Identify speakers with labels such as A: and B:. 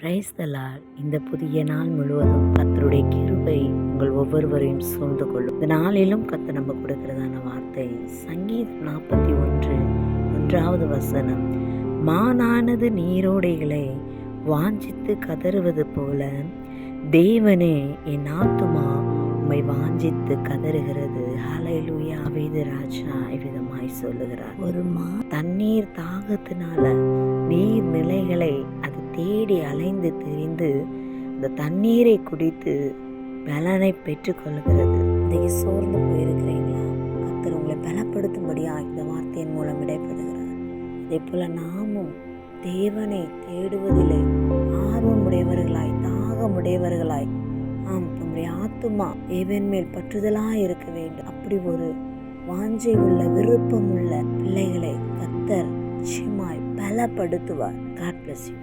A: கிரைஸ்தலால் இந்த புதிய நாள் முழுவதும் கத்தருடைய கிருபை உங்கள் ஒவ்வொருவரையும் சூழ்ந்து கொள்ளும். இந்த நாளிலும் கத்த நம்ம கொடுக்கிறதான வார்த்தை சங்கீதம் நாற்பத்தி ஒன்று ஒன்றாவது வசனம். மானானது நீரோடைகளை வாஞ்சித்து கதறுவது போல தேவனே என் ஆத்துமா உம்மை வாஞ்சித்து கதறுகிறது. ஹலையிலூயா வேத ராஜா இவ்விதமாய் சொல்லுகிறார். ஒரு மா தண்ணீர் தாகத்தினால நீர் நிலைகளை தேடி அலைந்து திரிந்து அந்த தண்ணீரை குடித்து பலனை பெற்றுக்கொள்கிறது இன்றைக்கு சோர்ந்து போயிருக்கிறீங்களா? கத்தர் உங்களை பலப்படுத்தும்படியா இந்த வார்த்தையின் மூலம் விடைபெறுகிறார். இதே போல நாமும் தேவனை தேடுவதிலே ஆர்வமுடையவர்களாய் தாகமுடையவர்களாய் ஆம் நம்முடைய ஆத்துமா தேவன் மேல் பற்றுதலாக இருக்க வேண்டும். அப்படி ஒரு வாஞ்சை உள்ள விருப்பம் உள்ள பிள்ளைகளை கத்தர் நிச்சயமாய் பலப்படுத்துவார். God bless you